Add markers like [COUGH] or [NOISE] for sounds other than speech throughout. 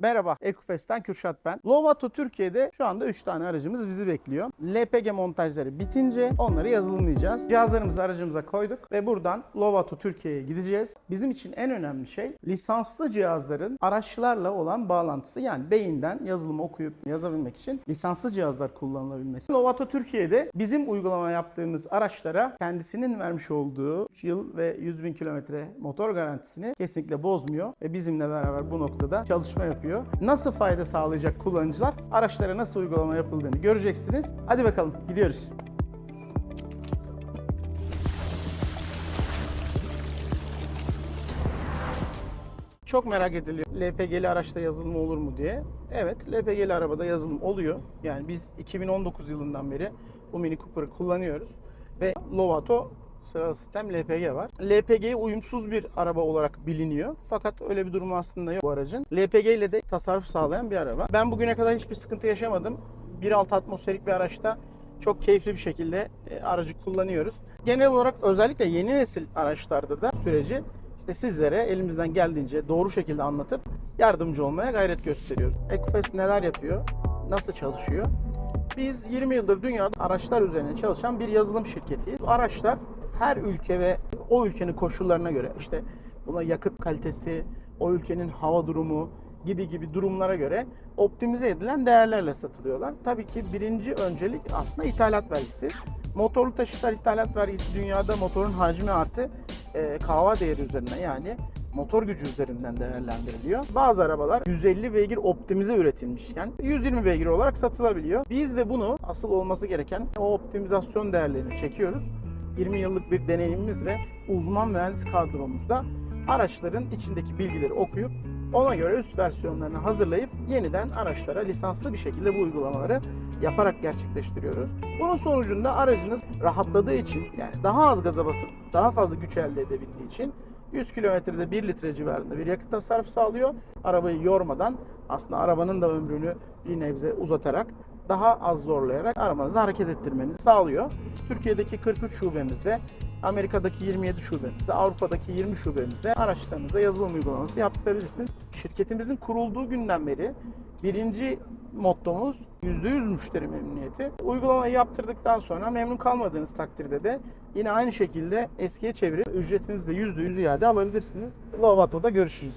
Merhaba, Ekofest'ten Kürşat ben. Lovato Türkiye'de şu anda 3 tane aracımız bizi bekliyor. LPG montajları bitince onları yazılımlayacağız. Cihazlarımızı aracımıza koyduk ve buradan Lovato Türkiye'ye gideceğiz. Bizim için en önemli şey lisanslı cihazların araçlarla olan bağlantısı. Yani beyinden yazılımı okuyup yazabilmek için lisanslı cihazlar kullanılabilmesi. Lovato Türkiye'de bizim uygulama yaptığımız araçlara kendisinin vermiş olduğu 3 yıl ve 100 bin kilometre motor garantisini kesinlikle bozmuyor ve bizimle beraber bu noktada çalışma yapıyor. Nasıl fayda sağlayacak kullanıcılar? Araçlara nasıl uygulama yapıldığını göreceksiniz. Hadi bakalım gidiyoruz. Çok merak ediliyor. LPG'li araçta yazılım olur mu diye. Evet, LPG'li arabada yazılım oluyor. Yani biz 2019 yılından beri bu Mini Cooper'ı kullanıyoruz. Ve Lovato sıralı sistem LPG var. LPG'ye uyumsuz bir araba olarak biliniyor. Fakat öyle bir durum aslında yok bu aracın. LPG ile de tasarruf sağlayan bir araba. Ben bugüne kadar hiçbir sıkıntı yaşamadım. 1.6 atmosferik bir araçta çok keyifli bir şekilde e, aracı kullanıyoruz. Genel olarak özellikle yeni nesil araçlarda da süreci işte sizlere elimizden geldiğince doğru şekilde anlatıp yardımcı olmaya gayret gösteriyoruz. Ecofest neler yapıyor? Nasıl çalışıyor? Biz 20 yıldır dünyada araçlar üzerine çalışan bir yazılım şirketiyiz. Araçlar her ülke ve o ülkenin koşullarına göre işte buna yakıt kalitesi, o ülkenin hava durumu gibi gibi durumlara göre optimize edilen değerlerle satılıyorlar. Tabii ki birinci öncelik aslında ithalat vergisi. Motorlu taşıtlar ithalat vergisi dünyada motorun hacmi artı e, kahva değeri üzerinden yani motor gücü üzerinden değerlendiriliyor. Bazı arabalar 150 beygir optimize üretilmişken 120 beygir olarak satılabiliyor. Biz de bunu asıl olması gereken o optimizasyon değerlerini çekiyoruz. 20 yıllık bir deneyimimiz ve uzman mühendis kadromuzda araçların içindeki bilgileri okuyup ona göre üst versiyonlarını hazırlayıp yeniden araçlara lisanslı bir şekilde bu uygulamaları yaparak gerçekleştiriyoruz. Bunun sonucunda aracınız rahatladığı için yani daha az gaza basıp daha fazla güç elde edebildiği için 100 kilometrede 1 litre civarında bir yakıt tasarrufu sağlıyor. Arabayı yormadan aslında arabanın da ömrünü bir nebze uzatarak daha az zorlayarak arabanızı hareket ettirmenizi sağlıyor. Türkiye'deki 43 şubemizde, Amerika'daki 27 şubemizde, Avrupa'daki 20 şubemizde araçlarınıza yazılım uygulaması yaptırabilirsiniz. Şirketimizin kurulduğu günden beri birinci mottomuz %100 müşteri memnuniyeti. Uygulamayı yaptırdıktan sonra memnun kalmadığınız takdirde de yine aynı şekilde eskiye çevirip ücretinizi de %100 iade alabilirsiniz. Lovato'da görüşürüz.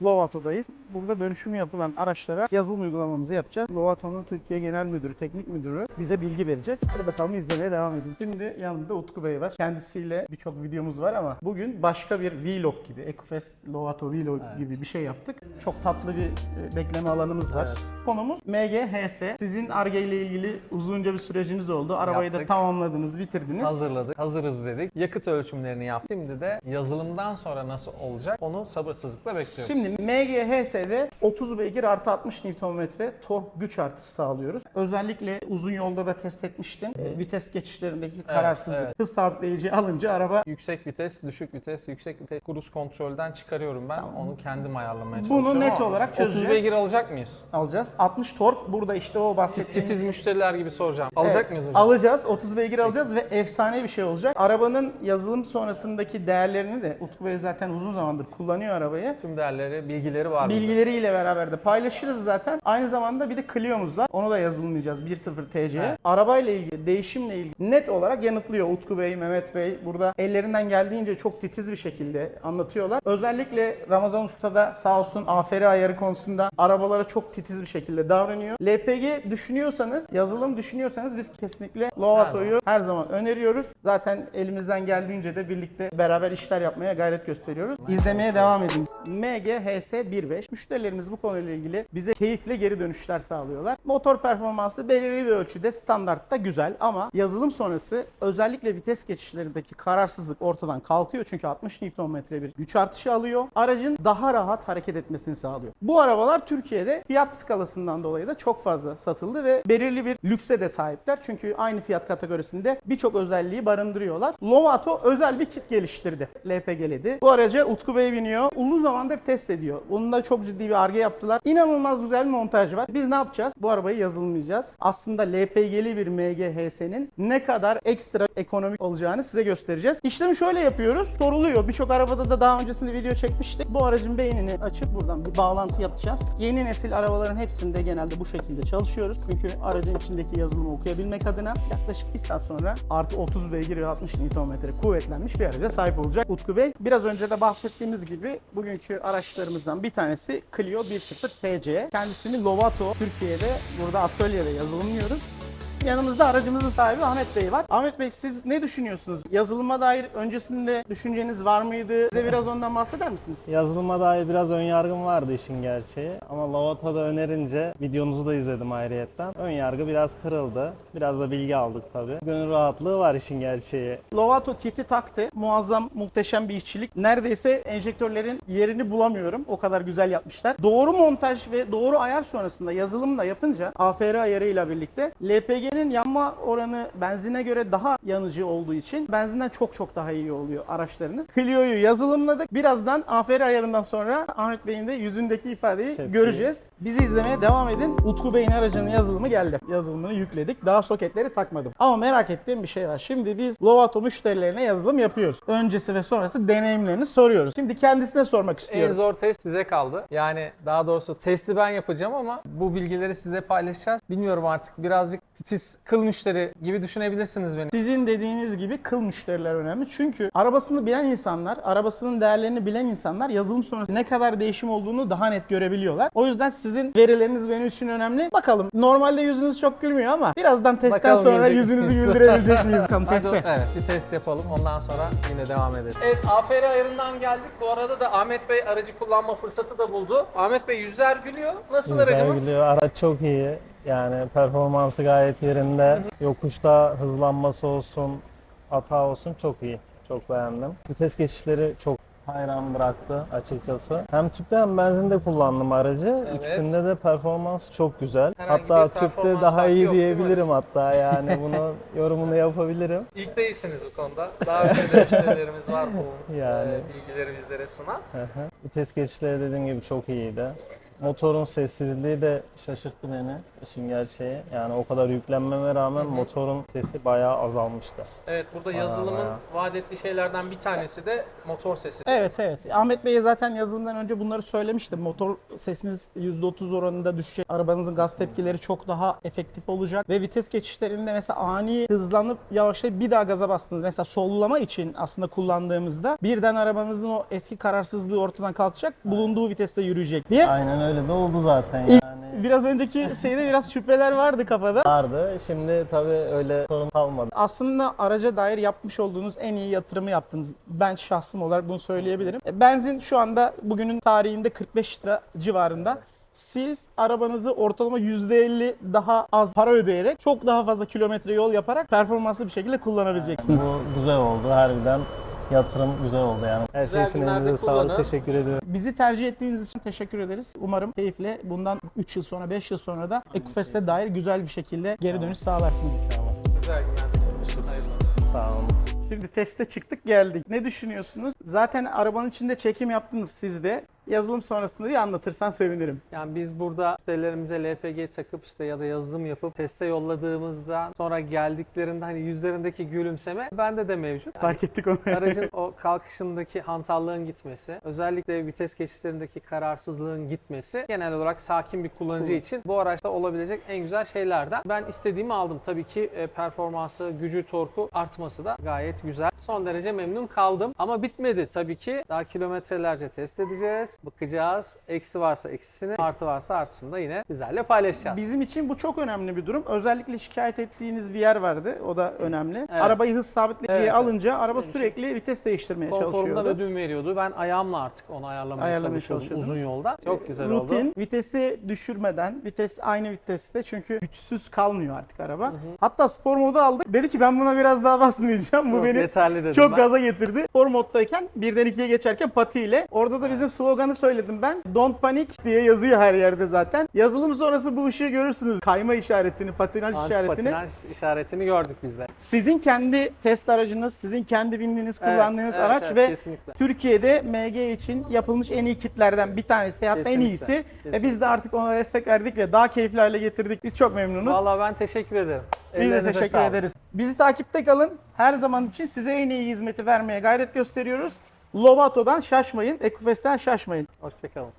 Logo, tudo isso? Burada dönüşüm yapılan araçlara yazılım uygulamamızı yapacağız. Lovato'nun Türkiye Genel Müdürü, Teknik Müdürü bize bilgi verecek. Hadi bakalım izlemeye devam edin. Şimdi yanımda Utku Bey var. Kendisiyle birçok videomuz var ama bugün başka bir vlog gibi, Ecofest Lovato vlog Evet. gibi bir şey yaptık. Çok tatlı bir e, bekleme alanımız var. Evet. Konumuz MGHS. Sizin ARGE ile ilgili uzunca bir süreciniz oldu. Arabayı da Yaptık. tamamladınız, bitirdiniz. Hazırladık. Hazırız dedik. Yakıt ölçümlerini yaptık. Şimdi de yazılımdan sonra nasıl olacak onu sabırsızlıkla bekliyoruz. Şimdi MGHS'de 30 beygir artı 60 Nm tork güç artışı sağlıyoruz. Özellikle uzun yolda da test etmiştim. Ee, vites geçişlerindeki kararsızlık, evet. hız sabitleyiciyi alınca araba Yüksek vites, düşük vites, yüksek vites cruise kontrolden çıkarıyorum ben. Onu kendim ayarlamaya Bunu çalışıyorum. net ama olarak 30 çözeceğiz. beygir alacak mıyız? alacağız. 60 tork burada işte o bahsettiğim Titiz müşteriler gibi soracağım. Alacak Evet, mıyız hocam? Alacağız. 30 beygir alacağız ve efsane bir şey olacak. Arabanın yazılım sonrasındaki değerlerini de Utku Bey zaten uzun zamandır kullanıyor arabayı. Tüm değerleri, bilgileri var bizde. Bilgileriyle beraber de paylaşırız zaten. Aynı zamanda bir de Clio'muz var. Onu da yazılımlayacağız 1.0 TC'ye. Arabayla ilgili, değişimle ilgili net olarak yanıtlıyor Utku Bey, Mehmet Bey. Burada ellerinden geldiğince çok titiz bir şekilde anlatıyorlar. Özellikle Ramazan Usta da sağ olsun aferi ayarı konusunda arabalara çok titiz bir şekilde davranıyor. LPG düşünüyorsanız, yazılım düşünüyorsanız biz kesinlikle Lovato'yu her zaman öneriyoruz. Zaten elimizden geldiğince de birlikte beraber işler yapmaya gayret gösteriyoruz. İzlemeye devam edin. MGHS 1.5. Müşterilerimiz bu konuyla ilgili bize keyifle geri dönüşler sağlıyorlar. Motor performansı belirli bir ölçüde standartta güzel ama yazılım sonrası özellikle vites geçişlerindeki kararsızlık ortadan kalkıyor. Çünkü 60 Nm bir güç artışı alıyor. Aracın daha rahat hareket etmesini sağlıyor. Bu arabalar Türkiye'de fiyat skalasından dolayı da çok fazla satıldı ve belirli bir lükse de sahipler. Çünkü aynı fiyat kategorisinde birçok özelliği barındırıyorlar. Lovato özel bir kit geliştirdi. LPG'ledi. Bu araca Utku Bey biniyor. Uzun zamandır test ediyor. Bunun da çok çok ciddi bir arge yaptılar. İnanılmaz güzel montaj var. Biz ne yapacağız? Bu arabayı yazılımlayacağız. Aslında LPG'li bir MG-HS'nin ne kadar ekstra ekonomik olacağını size göstereceğiz. İşlemi şöyle yapıyoruz. Soruluyor. Birçok arabada da daha öncesinde video çekmiştik. Bu aracın beynini açıp buradan bir bağlantı yapacağız. Yeni nesil arabaların hepsinde genelde bu şekilde çalışıyoruz. Çünkü aracın içindeki yazılımı okuyabilmek adına yaklaşık bir saat sonra artı 30 beygir ve 60 Nm kuvvetlenmiş bir araca sahip olacak Utku Bey. Biraz önce de bahsettiğimiz gibi bugünkü araçlarımızdan bir tanesi Clio 1.0 TC. Kendisini Lovato Türkiye'de burada atölyede yazılımlıyoruz. Yanımızda aracımızın sahibi Ahmet Bey var. Ahmet Bey siz ne düşünüyorsunuz? Yazılıma dair öncesinde düşünceniz var mıydı? Bize biraz ondan bahseder misiniz? Yazılıma dair biraz ön yargım vardı işin gerçeği. Ama Lavato'da önerince videonuzu da izledim ayrıyetten. Ön yargı biraz kırıldı. Biraz da bilgi aldık tabii. Gönül rahatlığı var işin gerçeği. Lovato kiti taktı. Muazzam, muhteşem bir işçilik. Neredeyse enjektörlerin yerini bulamıyorum. O kadar güzel yapmışlar. Doğru montaj ve doğru ayar sonrasında yazılımla yapınca AFR ayarıyla birlikte LPG'nin yanma oranı benzine göre daha yanıcı olduğu için benzinden çok çok daha iyi oluyor araçlarınız. Clio'yu yazılımladık. Birazdan AFR ayarından sonra Ahmet Bey'in de yüzündeki ifadeyi Tepki. göreceğiz. Bizi izlemeye devam edin. Utku Bey'in aracının yazılımı geldi. Yazılımını yükledik. Daha soketleri takmadım. Ama merak ettiğim bir şey var. Şimdi biz Lovato müşterilerine yazılım yapıyoruz. Öncesi ve sonrası deneyimlerini soruyoruz. Şimdi kendisine sormak En istiyorum. zor test size kaldı. Yani daha doğrusu testi ben yapacağım ama bu bilgileri size paylaşacağız. Bilmiyorum artık birazcık titiz kıl müşteri gibi düşünebilirsiniz beni. Sizin dediğiniz gibi kıl müşteriler önemli. Çünkü arabasını bilen insanlar, arabasının değerlerini bilen insanlar yazılım sonrası ne kadar değişim olduğunu daha net görebiliyorlar. O yüzden sizin verileriniz benim için önemli. Bakalım normalde yüzünüz çok gülmüyor ama birazdan testten Bakalım sonra gülecek yüzünüzü miyiz? güldürebilecek miyiz? [LAUGHS] Hadi, teste. evet bir test yapalım ondan sonra yine devam edelim. Evet AFR ayarından geldik. Bu arada da Ahmet Bey aracı kullanma fırsatı da buldu. Ahmet Bey yüzler gülüyor. Nasıl Güzel aracımız? gidiyor. Araç çok iyi. Yani performansı gayet yerinde. Yokuşta hızlanması olsun, hata olsun çok iyi. Çok beğendim. Vites geçişleri çok hayran bıraktı açıkçası. Hem tüpte hem benzinde kullandım aracı. Evet. İkisinde de performans çok güzel. Herhangi hatta tüpte daha iyi yok diyebilirim hatta yani [LAUGHS] bunu yorumunu yapabilirim. İlk değilsiniz bu konuda. Daha önce de müşterilerimiz var bu [LAUGHS] Yani. e, bilgileri bizlere sunan. Vites geçişleri dediğim gibi çok iyiydi. Motorun sessizliği de şaşırttı beni işin gerçeği. Yani o kadar yüklenmeme rağmen motorun sesi bayağı azalmıştı. Evet burada Bayağı yazılımın bayağı. vaat ettiği şeylerden bir tanesi de motor sesi. Evet evet. Ahmet Bey'e zaten yazılımdan önce bunları söylemiştim. Motor sesiniz %30 oranında düşecek. Arabanızın gaz tepkileri çok daha efektif olacak. Ve vites geçişlerinde mesela ani hızlanıp yavaşlayıp bir daha gaza bastınız. Mesela sollama için aslında kullandığımızda birden arabanızın o eski kararsızlığı ortadan kalkacak. Bulunduğu viteste yürüyecek diye. Aynen öyle de oldu zaten yani. Biraz önceki şeyde biraz şüpheler vardı kafada. Vardı. Şimdi tabii öyle sorun kalmadı. Aslında araca dair yapmış olduğunuz en iyi yatırımı yaptınız. Ben şahsım olarak bunu söyleyebilirim. E, Benzin şu anda bugünün tarihinde 45 lira civarında. Siz arabanızı ortalama %50 daha az para ödeyerek çok daha fazla kilometre yol yaparak performanslı bir şekilde kullanabileceksiniz. Bu güzel oldu harbiden. Yatırım güzel oldu yani. Her Güzel şey için elinize sağlık. Teşekkür ediyorum. Bizi tercih ettiğiniz için teşekkür ederiz. Umarım keyifle bundan 3 yıl sonra 5 yıl sonra da Ekofest'e dair güzel bir şekilde geri dönüş sağlarsınız. İnşallah. Güzel günler. Sağ olun. Şimdi teste çıktık geldik. Ne düşünüyorsunuz? Zaten arabanın içinde çekim yaptınız siz de. Yazılım sonrasında bir anlatırsan sevinirim. Yani biz burada müşterilerimize LPG takıp işte ya da yazılım yapıp teste yolladığımızda sonra geldiklerinde hani yüzlerindeki gülümseme bende de mevcut. Fark ettik onu. Aracın [LAUGHS] o kalkışındaki hantallığın gitmesi, özellikle vites geçişlerindeki kararsızlığın gitmesi genel olarak sakin bir kullanıcı için bu araçta olabilecek en güzel şeylerden. Ben istediğimi aldım. Tabii ki e, performansı, gücü, torku artması da gayet güzel. Son derece memnun kaldım. Ama bitmedi tabii ki. Daha kilometrelerce test edeceğiz, bakacağız. Eksi varsa eksisini, artı varsa artısını da yine sizlerle paylaşacağız. Bizim için bu çok önemli bir durum. Özellikle şikayet ettiğiniz bir yer vardı. O da önemli. Evet. Arabayı hız sabitleyiciye Evet, alınca araba Benim sürekli vites değiştirmeye Konforundan çalışıyordu. ödün veriyordu. Ben ayağımla artık onu ayarlamaya, Ayarlamaya çalışıyordum uzun yolda. Çok güzel Rutin, oldu. vitesi düşürmeden, vites aynı viteste çünkü güçsüz kalmıyor artık araba. Hatta spor modu aldık. Dedi ki ben buna biraz daha basmayacağım. Bu Yok, beni çok ben. gaza getirdi. Spor moddayken birden ikiye geçerken patiyle. Orada da bizim slogan sloganı söyledim ben. Don't panic diye yazıyor her yerde zaten. Yazılım sonrası bu ışığı görürsünüz. Kayma işaretini, patinaj işaretini. Antipatinaj işaretini gördük biz de. Sizin kendi test aracınız, sizin kendi bindiğiniz, Evet, kullandığınız evet, araç evet, ve kesinlikle. Türkiye'de MG için yapılmış en iyi kitlerden bir tanesi hatta en Kesinlikle, iyisi. Ve kesinlikle. biz de artık ona destek verdik ve daha keyifli hale getirdik. Biz çok memnunuz. Vallahi ben teşekkür ederim. Biz de teşekkür ederiz. Bizi takipte kalın. Her zaman için size en iyi hizmeti vermeye gayret gösteriyoruz. Lovato'dan şaşmayın, Ekofest'ten şaşmayın. Hoşçakalın.